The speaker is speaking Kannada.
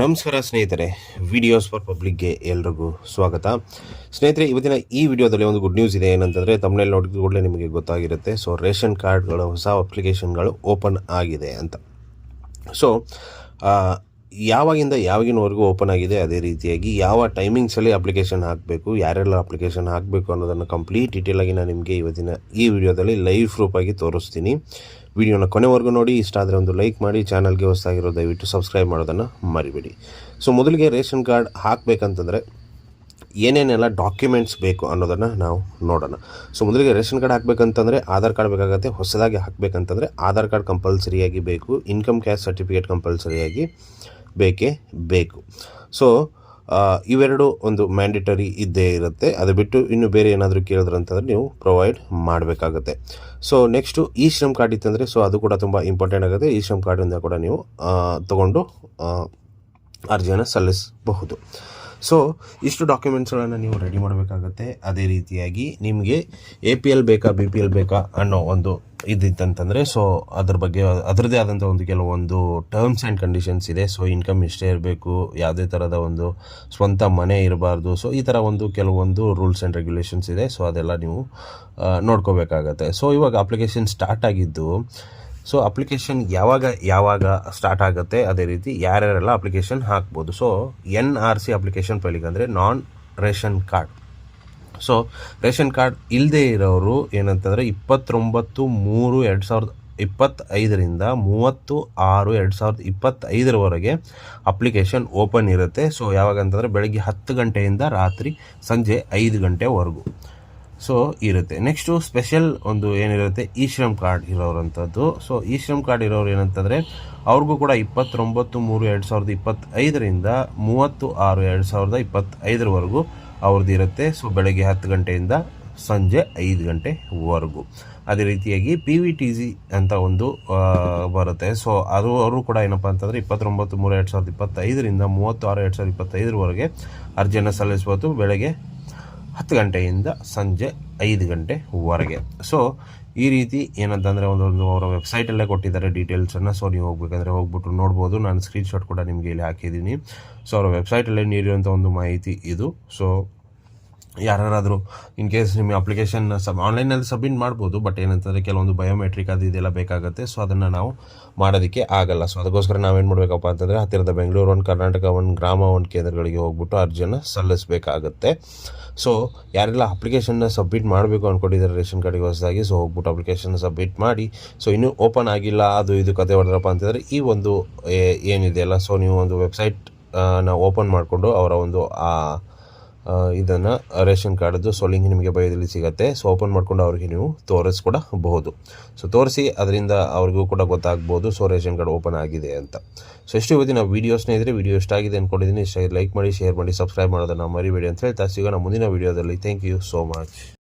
ನಮಸ್ಕಾರ ಸ್ನೇಹಿತರೆ ವಿಡಿಯೋಸ್ ಫಾರ್ ಪಬ್ಲಿಕ್ಗೆ ಎಲ್ರಿಗೂ ಸ್ವಾಗತ. ಸ್ನೇಹಿತರೆ, ಇವತ್ತಿನ ಈ ವಿಡಿಯೋದಲ್ಲಿ ಒಂದು ಗುಡ್ ನ್ಯೂಸ್ ಇದೆ. ಏನಂತಂದರೆ ತಮ್ಮನೇಲಿ ನೋಡಿದ ಕೂಡಲೇ ನಿಮಗೆ ಗೊತ್ತಾಗಿರುತ್ತೆ. ಸೊ ರೇಷನ್ ಕಾರ್ಡ್ಗಳು, ಹೊಸ ಅಪ್ಲಿಕೇಶನ್ಗಳು ಓಪನ್ ಆಗಿದೆ ಅಂತ. ಸೊ ಯಾವಾಗಿಂದ ಯಾವಾಗಿನವರೆಗೂ ಓಪನ್ ಆಗಿದೆ, ಅದೇ ರೀತಿಯಾಗಿ ಯಾವ ಟೈಮಿಂಗ್ಸಲ್ಲಿ ಅಪ್ಲಿಕೇಶನ್ ಹಾಕಬೇಕು, ಯಾರೆಲ್ಲ ಅಪ್ಲಿಕೇಶನ್ ಹಾಕಬೇಕು ಅನ್ನೋದನ್ನು ಕಂಪ್ಲೀಟ್ ಡೀಟೇಲಾಗಿ ನಾನು ನಿಮಗೆ ಇವತ್ತಿನ ಈ ವಿಡಿಯೋದಲ್ಲಿ ಲೈವ್ ಪ್ರೂಫಾಗಿ ತೋರಿಸ್ತೀನಿ. ವಿಡಿಯೋನ ಕೊನೆವರೆಗೂ ನೋಡಿ, ಇಷ್ಟ ಆದರೆ ಒಂದು ಲೈಕ್ ಮಾಡಿ, ಚಾನಲ್ಗೆ ಹೊಸದಾಗಿರೋ ದಯವಿಟ್ಟು ಸಬ್ಸ್ಕ್ರೈಬ್ ಮಾಡೋದನ್ನು ಮರಿಬೇಡಿ. ಸೊ ಮೊದಲಿಗೆ ರೇಷನ್ ಕಾರ್ಡ್ ಹಾಕಬೇಕಂತಂದರೆ ಏನೇನೆಲ್ಲ ಡಾಕ್ಯುಮೆಂಟ್ಸ್ ಬೇಕು ಅನ್ನೋದನ್ನು ನಾವು ನೋಡೋಣ. ಸೊ ಮೊದಲಿಗೆ ರೇಷನ್ ಕಾರ್ಡ್ ಹಾಕಬೇಕಂತಂದರೆ ಆಧಾರ್ ಕಾರ್ಡ್ ಬೇಕಾಗುತ್ತೆ, ಹೊಸದಾಗಿ ಹಾಕಬೇಕಂತಂದರೆ ಆಧಾರ್ ಕಾರ್ಡ್ ಕಂಪಲ್ಸರಿಯಾಗಿ ಬೇಕು, ಇನ್ಕಮ್ ಕ್ಯಾಶ್ ಸರ್ಟಿಫಿಕೇಟ್ ಕಂಪಲ್ಸರಿಯಾಗಿ ಬೇಕೇ ಬೇಕು. ಸೊ ಇವೆರಡು ಒಂದು ಮ್ಯಾಂಡೇಟರಿ ಇದ್ದೇ ಇರುತ್ತೆ. ಅದು ಬಿಟ್ಟು ಇನ್ನು ಬೇರೆ ಏನಾದರೂ ಕೇಳಿದ್ರೆ ಅಂತಂದರೆ ನೀವು ಪ್ರೊವೈಡ್ ಮಾಡಬೇಕಾಗುತ್ತೆ. ಸೊ ನೆಕ್ಸ್ಟು ಈ ಶ್ರಮ್ ಕಾರ್ಡ್ ಇತ್ತಂದರೆ ಸೊ ಅದು ಕೂಡ ತುಂಬ ಇಂಪಾರ್ಟೆಂಟ್ ಆಗುತ್ತೆ. ಈ ಶ್ರಮ್ ಕಾರ್ಡಿಂದ ಕೂಡ ನೀವು ತಗೊಂಡು ಅರ್ಜಿಯನ್ನು ಸಲ್ಲಿಸಬಹುದು. ಸೊ ಇಷ್ಟು ಡಾಕ್ಯುಮೆಂಟ್ಸ್ಗಳನ್ನು ನೀವು ರೆಡಿ ಮಾಡಬೇಕಾಗತ್ತೆ. ಅದೇ ರೀತಿಯಾಗಿ ನಿಮಗೆ ಎ ಪಿ ಎಲ್ ಬೇಕಾ ಬಿ ಪಿ ಎಲ್ ಬೇಕಾ ಅನ್ನೋ ಒಂದು ಇದ್ದಿತ್ತಂತಂದರೆ ಸೊ ಅದ್ರ ಬಗ್ಗೆ, ಅದರದ್ದೇ ಆದಂಥ ಒಂದು ಕೆಲವೊಂದು ಟರ್ಮ್ಸ್ ಆ್ಯಂಡ್ ಕಂಡೀಷನ್ಸ್ ಇದೆ. ಸೊ ಇನ್ಕಮ್ ಇಷ್ಟೇ ಇರಬೇಕು, ಯಾವುದೇ ಥರದ ಒಂದು ಸ್ವಂತ ಮನೆ ಇರಬಾರ್ದು ಸೊ ಈ ಥರ ಒಂದು ಕೆಲವೊಂದು ರೂಲ್ಸ್ ಆ್ಯಂಡ್ ರೆಗ್ಯುಲೇಷನ್ಸ್ ಇದೆ. ಸೊ ಅದೆಲ್ಲ ನೀವು ನೋಡ್ಕೋಬೇಕಾಗತ್ತೆ. ಸೊ ಇವಾಗ ಅಪ್ಲಿಕೇಶನ್ ಸ್ಟಾರ್ಟ್ ಆಗಿದ್ದು ಸೊ ಅಪ್ಲಿಕೇಶನ್ ಯಾವಾಗ ಯಾವಾಗ ಸ್ಟಾರ್ಟ್ ಆಗುತ್ತೆ, ಅದೇ ರೀತಿ ಯಾರ್ಯಾರೆಲ್ಲ ಅಪ್ಲಿಕೇಶನ್ ಹಾಕ್ಬೋದು. So N R C application filing ಅಂದರೆ non ration card. So ration card ಇಲ್ಲದೆ ಇರೋರು ಏನಂತಂದರೆ ಇಪ್ಪತ್ತೊಂಬತ್ತು ಮೂರು ಎರಡು ಸಾವಿರದ ಇಪ್ಪತ್ತೈದರಿಂದ ಮೂವತ್ತು ಆರು ಎರಡು ಸಾವಿರದ ಇಪ್ಪತ್ತೈದರವರೆಗೆ ಅಪ್ಲಿಕೇಶನ್ ಓಪನ್ ಇರುತ್ತೆ. ಸೊ ಯಾವಾಗ ಅಂತಂದರೆ ಬೆಳಗ್ಗೆ ಹತ್ತು ಗಂಟೆಯಿಂದ ರಾತ್ರಿ ಸಂಜೆ ಐದು ಗಂಟೆವರೆಗೂ. ಸೊ ಇರುತ್ತೆ. ನೆಕ್ಸ್ಟು ಸ್ಪೆಷಲ್ ಒಂದು ಏನಿರುತ್ತೆ? ಈ ಶ್ರಮ್ ಕಾರ್ಡ್ ಇರೋರಂಥದ್ದು. ಸೊ ಇ ಶ್ರಮ್ ಕಾರ್ಡ್ ಇರೋರು ಏನಂತಂದರೆ, ಅವ್ರಿಗೂ ಕೂಡ ಇಪ್ಪತ್ತೊಂಬತ್ತು ಮೂರು ಎರಡು ಸಾವಿರದ ಇಪ್ಪತ್ತೈದರಿಂದ ಮೂವತ್ತು ಆರು ಎರಡು ಸಾವಿರದ ಇಪ್ಪತ್ತೈದರವರೆಗೂ ಅವ್ರದ್ದು ಇರುತ್ತೆ. ಸೊ ಬೆಳಗ್ಗೆ ಹತ್ತು ಗಂಟೆಯಿಂದ ಸಂಜೆ ಐದು ಗಂಟೆವರೆಗೂ. ಅದೇ ರೀತಿಯಾಗಿ ಪಿ ವಿ ಟಿ ಜಿ ಅಂತ ಒಂದು ಬರುತ್ತೆ. ಸೊ ಅದು ಅವರು ಕೂಡ ಏನಪ್ಪ ಅಂತಂದರೆ, ಇಪ್ಪತ್ತೊಂಬತ್ತು ಮೂರು ಎರಡು ಸಾವಿರದ ಇಪ್ಪತ್ತೈದರಿಂದ ಮೂವತ್ತು ಆರು ಎರಡು ಸಾವಿರದ ಇಪ್ಪತ್ತೈದರವರೆಗೆ ಅರ್ಜಿಯನ್ನು ಸಲ್ಲಿಸ್ಬೋದು. ಬೆಳಗ್ಗೆ ಹತ್ತು ಗಂಟೆಯಿಂದ ಸಂಜೆ ಐದು ಗಂಟೆವರೆಗೆ. ಸೊ ಈ ರೀತಿ ಏನಂತಂದರೆ ಒಂದೊಂದು ಅವರ ವೆಬ್ಸೈಟಲ್ಲೇ ಕೊಟ್ಟಿದ್ದಾರೆ ಡೀಟೇಲ್ಸನ್ನು ಸೊ ನೀವು ಹೋಗ್ಬೇಕಂದ್ರೆ ಹೋಗ್ಬಿಟ್ಟು ನೋಡ್ಬೋದು. ನಾನು ಸ್ಕ್ರೀನ್ಶಾಟ್ ಕೂಡ ನಿಮಗೆ ಇಲ್ಲಿ ಹಾಕಿದ್ದೀನಿ. ಸೊ ಅವರ ವೆಬ್ಸೈಟಲ್ಲೇ ನೀಡಿರುವಂಥ ಒಂದು ಮಾಹಿತಿ ಇದು. ಸೊ ಯಾರಾದರೂ ಇನ್ ಕೇಸ್ ನಿಮ್ಮ ಅಪ್ಲಿಕೇಶನ್ ಸಬ್ ಆನ್ಲೈನಲ್ಲಿ ಸಬ್ಮಿಟ್ ಮಾಡ್ಬೋದು ಬಟ್ ಏನಂತಂದರೆ ಕೆಲವೊಂದು ಬಯೋಮೆಟ್ರಿಕ್ ಅದು ಇದೆಲ್ಲ ಬೇಕಾಗುತ್ತೆ ಸೊ ಅದನ್ನು ನಾವು ಮಾಡೋದಕ್ಕೆ ಆಗಲ್ಲ. ಸೊ ಅದಕ್ಕೋಸ್ಕರ ನಾವೇನು ಮಾಡಬೇಕಪ್ಪ ಅಂತಂದರೆ ಹತ್ತಿರದ ಬೆಂಗಳೂರು ಒಂದು ಕರ್ನಾಟಕ ಒಂದು, ಗ್ರಾಮ ಒಂದು ಕೇಂದ್ರಗಳಿಗೆ ಹೋಗ್ಬಿಟ್ಟು ಅರ್ಜಿಯನ್ನು ಸಲ್ಲಿಸಬೇಕಾಗತ್ತೆ. ಸೊ ಯಾರೆಲ್ಲ ಅಪ್ಲಿಕೇಶನ್ನ ಸಬ್ಮಿಟ್ ಮಾಡಬೇಕು ಅಂದ್ಕೊಂಡಿದ್ದಾರೆ ರೇಷನ್ ಕಾರ್ಡಿಗೆ ಹೊಸದಾಗಿ ಸೊ ಹೋಗ್ಬಿಟ್ಟು ಅಪ್ಲಿಕೇಶನ್ ಸಬ್ಮಿಟ್ ಮಾಡಿ ಸೊ ಇನ್ನೂ ಓಪನ್ ಆಗಿಲ್ಲ, ಅದು ಇದು ಕತೆ ಹೊಡೆದ್ರಪ್ಪ ಅಂತಂದರೆ ಈ ಒಂದು ಏನಿದೆಯಲ್ಲ ಸೊ ನೀವು ಒಂದು ವೆಬ್ಸೈಟ್ನ ಓಪನ್ ಮಾಡಿಕೊಂಡು ಅವರ ಒಂದು ಆ ಇದನ್ನು ರೇಷನ್ ಕಾರ್ಡ್ದು ಸೊ ಲಿಂಕ್ ನಿಮಗೆ ಬಯೋದಲ್ಲಿ ಸಿಗುತ್ತೆ. ಸೊ ಓಪನ್ ಮಾಡಿಕೊಂಡು ಅವ್ರಿಗೆ ನೀವು ತೋರಿಸ್ಕೊಡಬಹುದು. ಸೊ ತೋರಿಸಿ, ಅದರಿಂದ ಅವ್ರಿಗೂ ಕೂಡ ಗೊತ್ತಾಗ್ಬೋದು ಸೊ ರೇಷನ್ ಕಾರ್ಡ್ ಓಪನ್ ಆಗಿದೆ ಅಂತ. ಸೊ ಎಷ್ಟು ಇವತ್ತಿನ ವೀಡಿಯೋ ಇದ್ದರೆ ವಿಡಿಯೋ ಇಷ್ಟ ಆಗಿದೆ ಅಂದ್ಕೊಂಡಿದ್ದೀನಿ ಇಷ್ಟ ಲೈಕ್ ಮಾಡಿ ಶೇರ್ ಮಾಡಿ ಸಬ್ಸ್ಕ್ರೈಬ್ ಮಾಡೋದನ್ನು ಮರಿಬೇಡಿ ಅಂತ ಹೇಳ್ತಾ, ಸಿಗೋಣ ಮುಂದಿನ ವೀಡಿಯೋದಲ್ಲಿ ಥ್ಯಾಂಕ್ ಯು ಸೋ ಮಚ್